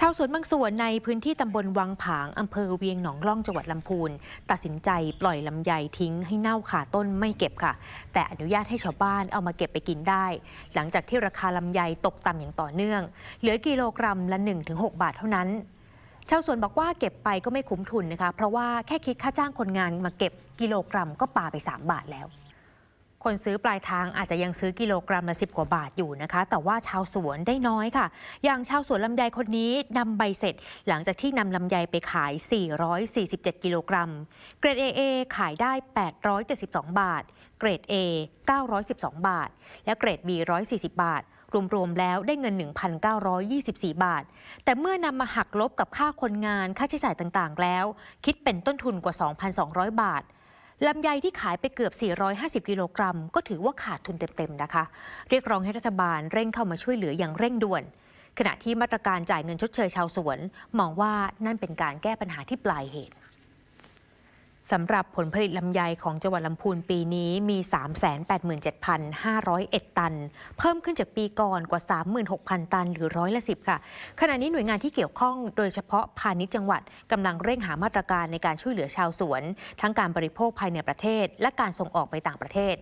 ชาวสวนบางส่วนในพื้นที่ตำบลวังผางอำเภอเวียงหนองล่องจังหวัดลำพูน ตัดสินใจปล่อยลำไยทิ้งให้เน่าขาต้นไม่เก็บค่ะ แต่อนุญาตให้ชาวบ้านเอามาเก็บไปกินได้ หลังจากที่ราคาลำไยตกต่ำอย่างต่อเนื่อง เหลือกิโลกรัมละ 1-6 บาทเท่านั้น ชาวสวนบอกว่าเก็บไปก็ไม่คุ้มทุนนะคะ เพราะว่าแค่คิดค่าจ้างคนงานมาเก็บกิโลกรัมก็ปาไป 3 บาทแล้ว คนซื้อปลายทางอาจจะยังซื้อกิโลกรัมละ10กว่าบาทอยู่นะคะ แต่ว่าชาวสวนได้น้อยค่ะ อย่างชาวสวนลำไยคนนี้นำใบเสร็จ หลังจากที่นำลำไยไปขาย 447 กิโลกรัม เกรด AA ขายได้ 872 บาท เกรด A 912 บาท และเกรด B 140 บาทรวมๆ แล้วได้เงิน 1,924 บาท แต่เมื่อนำมาหักลบกับค่าคนงาน ค่าใช้จ่ายต่างๆ แล้ว คิดเป็นต้นทุนกว่า 2,200 บาท ลำไยที่ขายไปเกือบ 450 กิโลกรัม ก็ถือว่าขาดทุนเต็มๆนะคะ เรียกร้องให้รัฐบาลเร่งเข้ามาช่วยเหลืออย่างเร่งด่วน ขณะที่มาตรการจ่ายเงินชดเชยชาวสวน มองว่านั่นเป็นการแก้ปัญหาที่ปลายเหตุ สำหรับผลผลิตลำไยของจังหวัดลำพูนปีนี้มี 387,501 ตัน เพิ่มขึ้นจากปีก่อนกว่า 36,000 ตัน หรือร้อยละ 10 ค่ะ ขณะนี้หน่วยงานที่เกี่ยวข้องโดยเฉพาะพาณิชย์จังหวัดกำลังเร่งหามาตรการในการช่วยเหลือชาวสวน ทั้งการบริโภคภายในประเทศ และการส่งออกไปต่างประเทศ